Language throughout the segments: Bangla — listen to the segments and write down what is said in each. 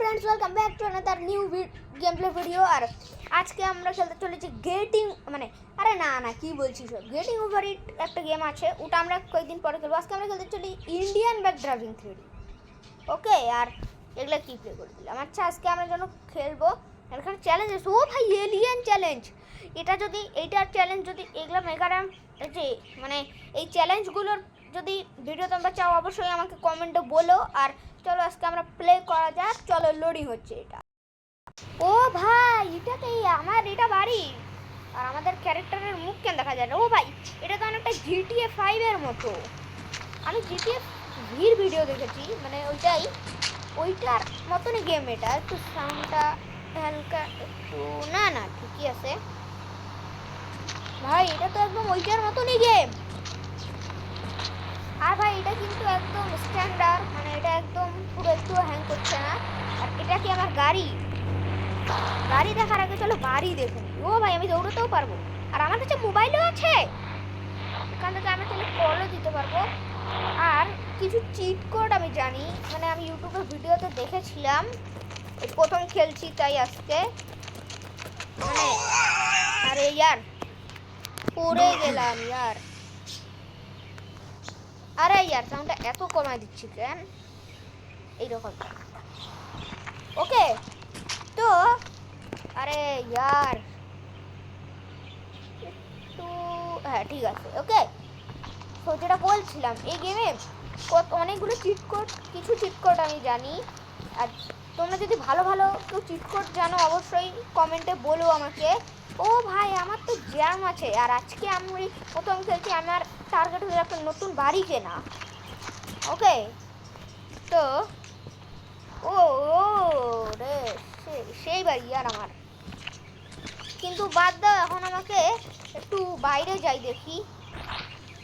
Friends welcome back to another new game play video আর আজকে আমরা খেলতে চলেছি গেটিং মানে আরে না না, কি বলছিস? গেটিং ওভার ইট একটা গেম আছে, ওটা আমরা কয়েকদিন পরে খেলব। আজকে আমরা খেলতে চলি Indian bike driving three okay আর এগুলো কি প্লে করে দিলাম? আচ্ছা আজকে আমরা যেন খেলব এখানে চ্যালেঞ্জ আছে। ও ভাই এলিয়েন চ্যালেঞ্জ এটা যদি, এইটার চ্যালেঞ্জ যদি এগুলো মেগারাম যে মানে এই চ্যালেঞ্জগুলোর যদি ভিডিও তোমরা চাও, অবশ্যই আমাকে কমেন্টে বলো। আর চলো, আজকে আমরা প্লে করা যাক। চলো লোডিং হচ্ছে এটা। ও ভাই, এটা এই আমার? এটা বাড়ি। আর আমাদের ক্যারেক্টারের মুখ কেন দেখা যায় না? ও ভাই, এটা তো অনেকটা জিটিএ ফাইভের মতো। আমি জিটিএ ভির ভিডিও দেখেছি মানে ওইটাই। ওইটার মতনই গেম এটা। একটু সাউন্ডটা হালকা একটু, না না, ঠিকই আছে। ভাই, এটা তো একদম ওইটার মতনই গেম ভাই এটা কিন্তু একদম স্ট্যান্ডার্ড মানে এটা একদম পুরো একটু হ্যাং করছে না। আর এটা কি আমার গাড়ি? গাড়ি দেখার আগে চলো বাড়ি দেখুন ও ভাই, আমি দৌড়তেও পারব। আর আমার কাছে মোবাইলও আছে। এখান থেকে আমি তাহলে কলও দিতে পারব। আর কিছু চিট কোড আমি জানি। মানে আমি ইউটিউবের ভিডিওতে দেখেছিলাম। প্রথম খেলছি তাই আজকে। মানে আরে ইয়ার, পড়ে গেলাম, ইয়ার। আরে ইয়ার সাউন্ডটা এত কমায় দিচ্ছি কেন? এইরকম ওকে, তো, আরে ইয়ার। একটু হ্যাঁ ঠিক আছে, ওকে। তো যেটা বলছিলাম, এই গেমে কত, অনেকগুলো চিট কোড কিছু চিট কোড আমি জানি। আর তোমরা যদি ভালো ভালো কেউ চিট কোড জানো, অবশ্যই কমেন্টে বলো আমাকে। ও ভাই, আমার তো জ্যাম আছে। আর আজকে আমি প্রথম খেলছি আমার টার্গেট হলো একটা নতুন বাড়ি কেনা। ওকে? তো, ও রে সেই বাড়ি আর আমার। কিন্তু বাদ দাও, এখন আমাকে একটু বাইরে যাই দেখি।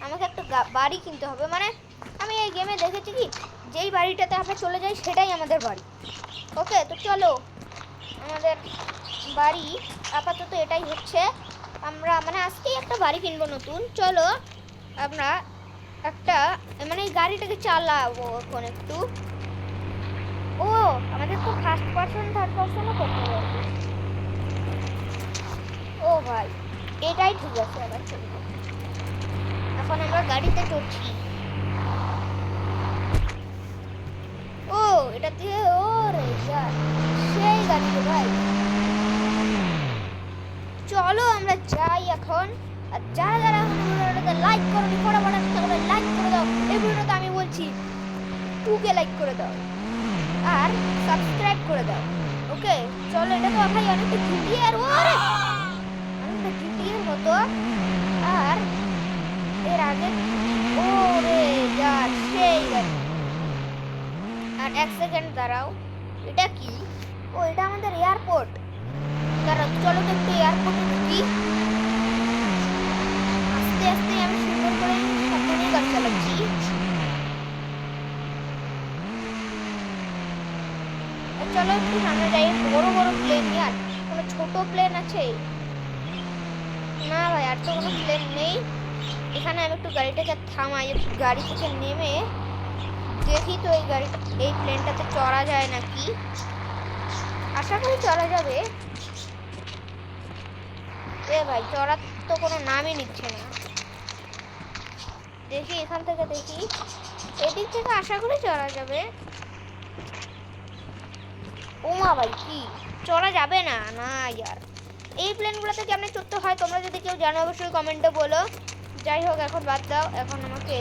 আমাকে একটা বাড়ি কিনতে হবে। মানে আমি এই গেমে দেখেছি কি, যেই বাড়িটাতে আমরা চলে যাই, সেটাই আমাদের বাড়ি। ওকে, তো চলো। আমাদের বাড়ি আপাতত এটাই হচ্ছে। আমরা মানে আজকেই একটা বাড়ি কিনবো নতুন। চলো। আমরা একটা মানে এই গাড়িটাকে চালাবো এখন একটু। ও, আমাদের তো ফার্স্ট পার্সন থার্ড পার্সনও করতে পারব ও ভাই, এটাই ঠিক আছে আবার এখন আমরা গাড়িতে চড়ছি। ও, এটা দিয়ে, ও রে সেই গাড়ি রে ভাই। চলো আমরা যাই এখন। আর যারা যারা এখন লাইক করো নি, ফটাফট একটা করে লাইক করে দাও। এই ভিডিওতে আমি বলছি, টুকে লাইক করে দাও আর সাবস্ক্রাইব করে দাও, ওকে? চলো, এটা তো ভাই অনেকটা জিটিএর ওরে! অনেকটা জিটিএর মতো। আর এর আগে ও রে যার সেই আর এক সেকেন্ড দাঁড়াও, এটা কি? ও, এটা আমাদের এয়ারপোর্ট দাঁড়াও, চলো তো এয়ারপোর্টে ঢুকি আস্তে আস্তে আমি সুন্দর করে চলো একটু সামনে যাই বড় বড় প্লেন ইয়ার কোনো ছোট প্লেন আছে? না ভাই, আর তো কোনো প্লেন নেই। এখানে আমি একটু গাড়িটাকে থামাই গাড়ি থেকে নেমে দেখি তো এই গাড়ি এই প্লেনটাতে চড়া যায় নাকি? আশা করি চড়া যাবে। এ ভাই, চড়ার তো কোনো নামই নিচ্ছে না। দেখি, এখান থেকে দেখি। এদিক থেকে আশা করি চলা যাবে। ওমা ভাই, কি? চলা যাবে না? না ইয়ার। এই প্লেনগুলোতে কেমন চড়তে হয় তোমরা যদি কেউ জানো, অবশ্যই কমেন্টে বলো। যাই হোক, এখন বাদ দাও। এখন আমাকে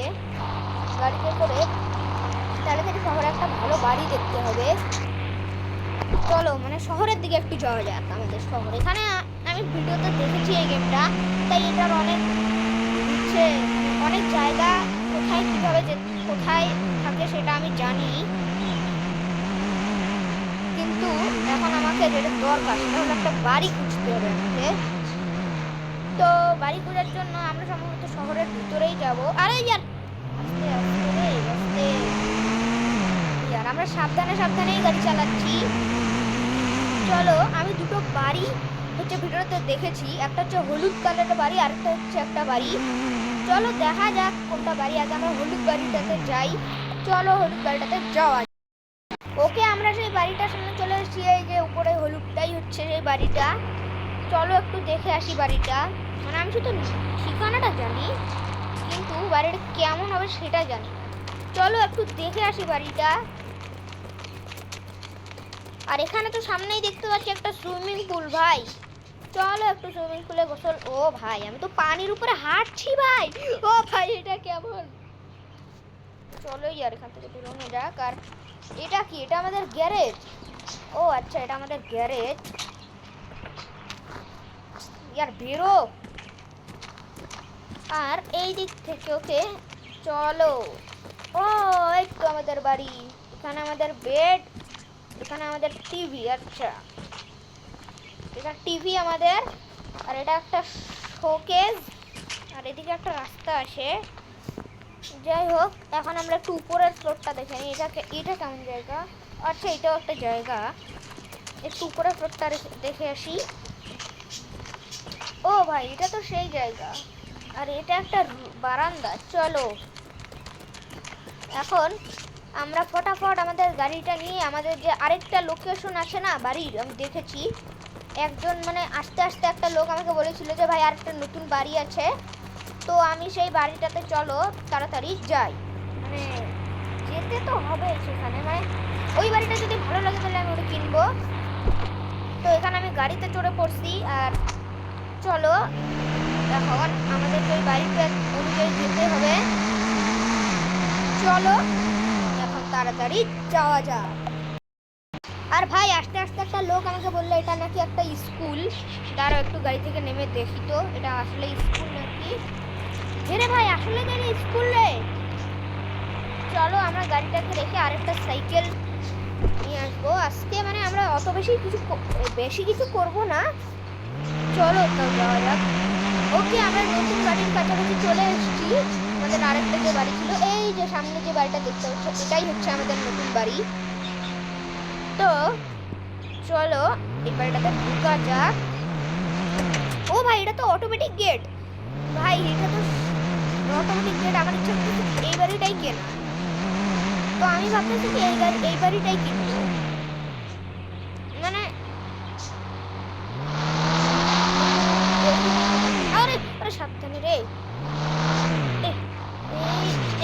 গাড়িতে করে তাড়াতাড়ি শহরে একটা ভালো বাড়ি দেখতে হবে। চলো মানে শহরের দিকে একটু যাওয়া যাক আমাদের শহর। এখানে আমি ভিডিওতে দেখেছি এই গেমটা, তাই এটার অনেক হচ্ছে অনেক জায়গা কোথায় কীভাবে যে, কোথায় থাকে সেটা আমি জানি। কিন্তু এখন আমাকে যেটা দরকার সেটা হলো একটা বাড়ি খুঁজতে হবে আমাকে। তো বাড়ি খোঁজার জন্য আমরা সম্ভবত শহরের ভিতরেই যাব। আরে ইয়ার! আস্তে আস্তে আমরা সাবধানে, সাবধানেই গাড়ি চালাচ্ছি। চলো, আমি দুটো বাড়ি হচ্ছে ভিডিওতে দেখেছি। একটা হচ্ছে হলুদ কালারের বাড়ি আর একটা হচ্ছে একটা বাড়ি। চলো দেখা যাক কোনটা বাড়ি আগে আমরা হলুদ বাড়িটাতে যাই। চলো হলুদ বাড়িটাতে যাওয়া। ওকে, আমরা সেই বাড়িটার সামনে চলে এসেছি। এই যে উপরে হলুদটাই হচ্ছে সেই বাড়িটা। চলো একটু দেখে আসি বাড়িটা। মানে আমি শুধু ঠিকানাটা জানি, কিন্তু বাড়িটা কেমন হবে সেটা জানি। চলো একটু দেখে আসি বাড়িটা। আর এখানে তো সামনেই দেখতে পাচ্ছি একটা সুইমিং পুল, ভাই। চলো একটু সুইমিং পুলে গোসল। ও ভাই, আমি তো পানির উপরে হাঁটছি ভাই। ও ভাই, এটা কেমন? চলো আর এখান থেকে বেরোনো যাক। আর এটা কি? এটা আমাদের গ্যারেজ ও আচ্ছা এটা আমাদের গ্যারেজ ইয়ার, বেরো। আর এই দিক থেকে, ওকে, চলো। ও, এই তো আমাদের বাড়ি। এখানে আমাদের বেড এখানে আমাদের টিভি আচ্ছা। এটা টিভি আমাদের, আর এটা একটা শোকেস, আর এদিকে একটা রাস্তা আছে। যাই হোক, এখন আমরা একটু উপরের ফ্লোরটা দেখে নিই। এটাকে এটা কেমন জায়গা? আচ্ছা এটাও একটা জায়গা। একটু উপরের ফ্লোরটা দেখে আসি। ও ভাই, এটা তো সেই জায়গা। আর এটা একটা বারান্দা, চলো। এখন আমরা ফটাফট আমাদের গাড়িটা নিয়ে, আমাদের যে আরেকটা লোকেশন আছে না, বাড়ির, আমি দেখেছি। একজন মানে আস্তে আস্তে একটা লোক আমাকে বলেছিল যে, ভাই, আরেকটা নতুন বাড়ি আছে। তো আমি সেই বাড়িটাতে, চলো, তাড়াতাড়ি যাই। মানে যেতে তো হবে সেখানে মানে ওই বাড়িটা যদি ভালো লাগে, তাহলে আমি ওটা কিনবো। তো এখানে আমি গাড়িতে চড়ে পড়ছি, আর চলো এখন আমাদের ওই বাড়িটা অনুযায়ী যেতে হবে। চলো এখন তাড়াতাড়ি যাওয়া যাক। আর ভাই, আস্তে আস্তে একটা লোক আমাকে বলল, এটা নাকি একটা স্কুল? দাঁড়াও, একটু গাড়ি থেকে নেমে দেখি তো, এটা আসলে স্কুল নাকি? রে ভাই, আসলে গাড়ি স্কুল রে? চলো, আমরা গাড়িটাকে রেখে আরেকটা সাইকেল নিয়ে আসব। আজকে মানে আমরা অত বেশি কিছু বেশি কিছু করব না। চলো, তো যাওয়া যাক। ওকে, আমরা নতুন বাড়ির কাছাকাছি চলে এসেছি। আমাদের আরেকটা যে বাড়ি ছিল, এই যে সামনে যে বাড়িটা দেখতে হচ্ছে এটাই হচ্ছে আমাদের নতুন বাড়ি। তো চলো এই বাড়িটাতে ঢোকা যাক। ও ভাই, এটা তো অটোমেটিক গেট ভাই, এটা তো অটোমেটিক গেট আমার ইচ্ছা এই বাড়িটাই কেনা। তো আমি ভাবতেছি কি এই গাড়ি এই বাড়িটাই কিনবো। মানে আরে আরে সাবধানে রে।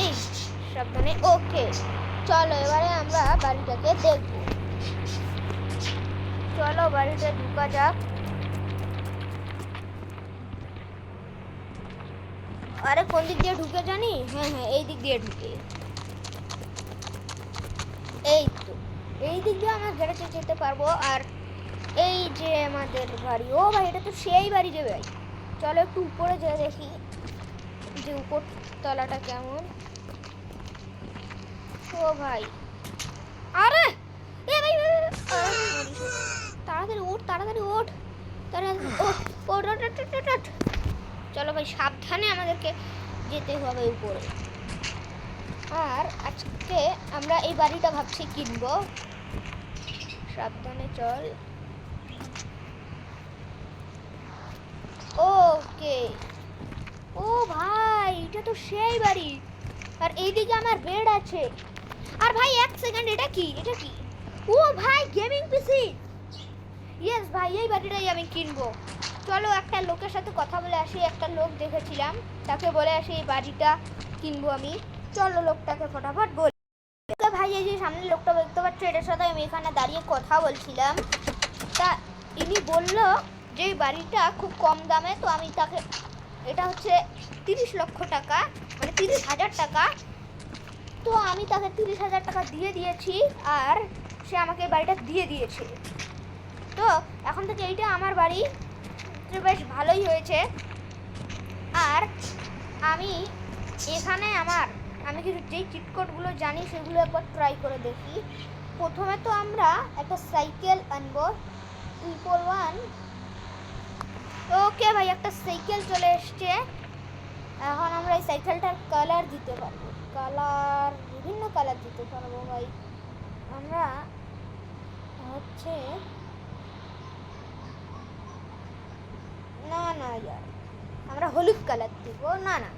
এই, সাবধানে, ওকে। চলো, এবারে আমরা বাড়িটাকে দেখব। চলো বাড়িতে ঢুকা যাক। আরে, কোন দিক দিয়ে ঢুকে জানি? হ্যাঁ হ্যাঁ এই দিক দিয়ে ঢুকে। এই তো, এই দিক দিয়ে আমরা গ্যারেজে যেতে পারব। আর এই যে আমাদের বাড়ি, ও ভাই, এটা তো সেই বাড়ি যে ভাই। চলো একটু উপরে যেয়ে দেখি যে উপর তলাটা কেমন। ও ভাই, আরে! তাড়াতাড়ি ওঠ তাড়াতাড়ি ওঠ তাড়াতাড়ি ওঠ ওঠ। চলো ভাই, সাবধানে আমাদেরকে যেতে হবে উপরে। আর আজকে আমরা এই বাড়িটা ভাবছি কিনবো। সাবধানে চল। ওকে। ও ভাই, এটা তো সেই বাড়ি। আর এইদিকে আমার বেড আছে। আর ভাই, এক সেকেন্ড, এটা কি? এটা কি? ও ভাই গেমিং পিসি ইয়েস ভাই, এই বাড়িটাই আমি কিনবো। চলো একটা লোকের সাথে কথা বলে আসি, একটা লোক দেখেছিলাম, তাকে বলে আসি এই বাড়িটা কিনবো আমি। চলো লোকটাকে ফটাফট বল। ভাই, এই যে সামনে লোকটা দেখতে পাচ্ছ, এটার সাথে আমি এখানে দাঁড়িয়ে কথা বলছিলাম। তা ইনি বলল যে এই বাড়িটা খুব কম দামে, তো আমি তাকে, এটা হচ্ছে তিরিশ লক্ষ টাকা মানে তিরিশ হাজার টাকা। তো আমি তাকে তিরিশ হাজার টাকা দিয়ে দিয়েছি, আর সে আমাকে এই বাড়িটা দিয়ে দিয়েছে। তো এখন থেকে এইটা আমার বাড়ি। বেশ ভালোই হয়েছে। আর আমি এখানে আমার, আমি কিছু যেই চিটকোটগুলো জানি সেগুলো একবার ট্রাই করে দেখি। প্রথমে তো আমরা একটা সাইকেল আনব। ট্রিপল ওয়ান ওকে ভাই, একটা সাইকেল চলে এসছে। এখন আমরা এই সাইকেলটার কালার দিতে পারব। কালার বিভিন্ন কালার দিতে পারব ভাই। আমরা হচ্ছে না না আমরা হলুদ কালার দিব, না না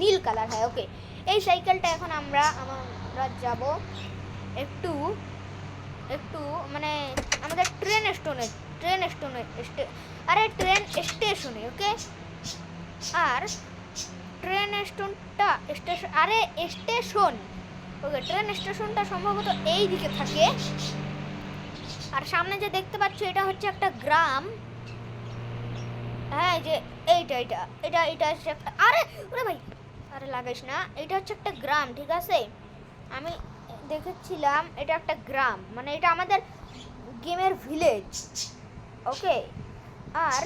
নীল কালার হ্যাঁ ওকে এই সাইকেলটা এখন আমরা আমরা যাব একটু একটু মানে আমাদের ট্রেন স্টেশনে ট্রেন স্টেশনে আরে ট্রেন স্টেশনে ওকে আর ট্রেন স্টেশনটা স্টেশন আরে স্টেশন ওকে ট্রেন স্টেশনটা সম্ভবত এই দিকে থাকে। আর সামনে যে দেখতে পাচ্ছ, এটা হচ্ছে একটা গ্রাম। হ্যাঁ যে এইটা এটা এটা এটা হচ্ছে একটা, আরে, ওরে ভাই, আরে লাগাইস না, এটা হচ্ছে একটা গ্রাম, ঠিক আছে? আমি দেখেছিলাম এটা একটা গ্রাম মানে এটা আমাদের গেমের ভিলেজ, ওকে? আর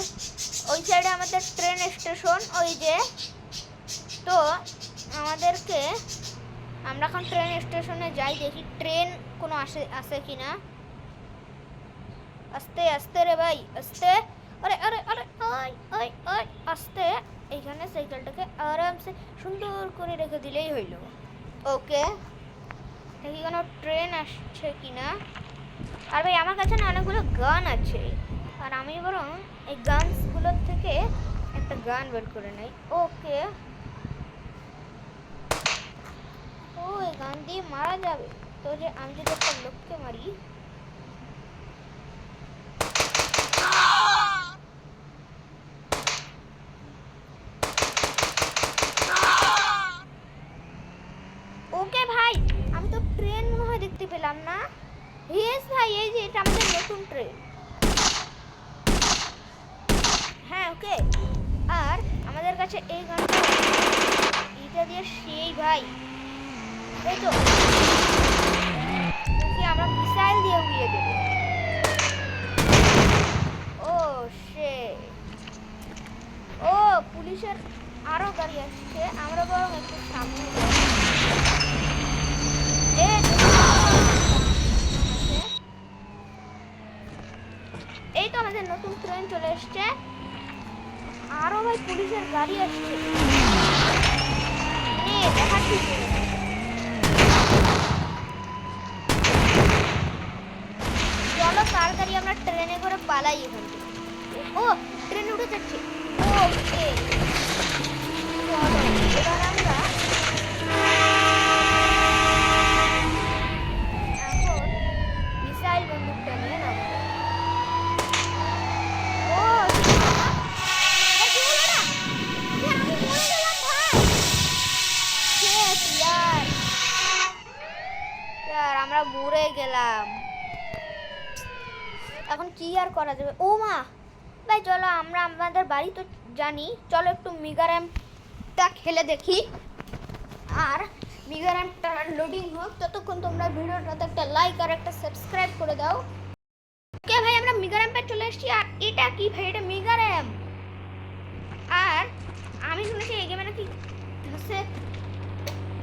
ওই সাইডে আমাদের ট্রেন স্টেশন, ওই যে, তো আমাদেরকে, আমরা এখন ট্রেন স্টেশনে যাই, দেখি ট্রেন কোনো আসে আসে কি না আস্তে আস্তে রে ভাই আস্তে। আরে আরে আরে ওই ওই ওই আস্তে। এইখানে সাইকেলটাকে আরামসে সুন্দর করে রেখে দিলেই হইল। ওকে। দেখি কোনো ট্রেন আসছে কি না আর ভাই আমার কাছে না অনেকগুলো গান আছে। আর আমি বরং এই গানসগুলোর থেকে একটা গান বের করে নেই। ওকে। ও এই গান দিয়ে মারা যাবে। তো যে আমি যদি একটা লোককে মারি ওকে ভাই আমি তো ট্রেন মনে হয় দেখতে পেলাম না ইয়েস ভাই এই যে এটা আমাদের নতুন ট্রেন হ্যাঁ ওকে আর আমাদের কাছে এই গানটা এটা দিয়ে সেই ভাই। এই তো। আমরা মিসাইল দিয়ে উড়িয়ে দেবো। ও সে ও, পুলিশের আরও গাড়ি আসছে। আমরা বরং একটু সামনে। এই তো আমাদের নতুন ট্রেন চলে এসছে। আরও ভাই পুলিশের গাড়ি আসছে। চলো তাড়াতাড়ি আমরা ট্রেনে করে পালাই এখান ও, ট্রেনে উঠে যাচ্ছে। ওকে চলো করা যাবে। ও মা, ভাই চলো আমরা আমাদের বাড়ি তো জানি। চলো একটু মিগারামটা খেলে দেখি। আর মিগারামটা লোডিং হোক, ততক্ষণ তোমরা ভিডিওটাতে একটা লাইক আর একটা সাবস্ক্রাইব করে দাও। ওকে ভাই, আমরা মিগারামটা চলে এসেছি। আর এটা কি ভাই? এটা মিগারাম আর আমি শুনেছি এই গেমে নাকি হচ্ছে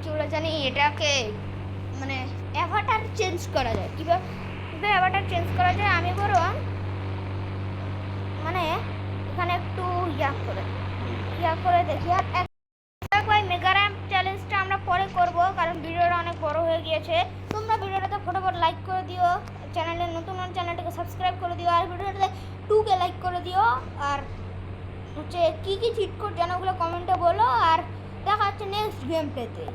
কি বলে জানি এটাকে মানে অ্যাভাটার চেঞ্জ করা যায়। কীভাবে অ্যাভাটার চেঞ্জ করা যায়, আমি বরং মানে এখানে একটু ইয়া করে ইয়া করে দেখি। আর মেগারাম চ্যালেঞ্জটা আমরা পরে করব, কারণ ভিডিওটা অনেক বড় হয়ে গিয়েছে। তোমরা ভিডিওটাতে ফটোফট লাইক করে দিও চ্যানেলের নতুন নতুন চ্যানেলটাকে সাবস্ক্রাইব করে দিও, আর ভিডিওটাতে টুকে লাইক করে দিও। আর হচ্ছে কী কী চিট কোড জানো ওগুলো কমেন্টে বলো, আর দেখা হচ্ছে নেক্সট গেম প্লেতে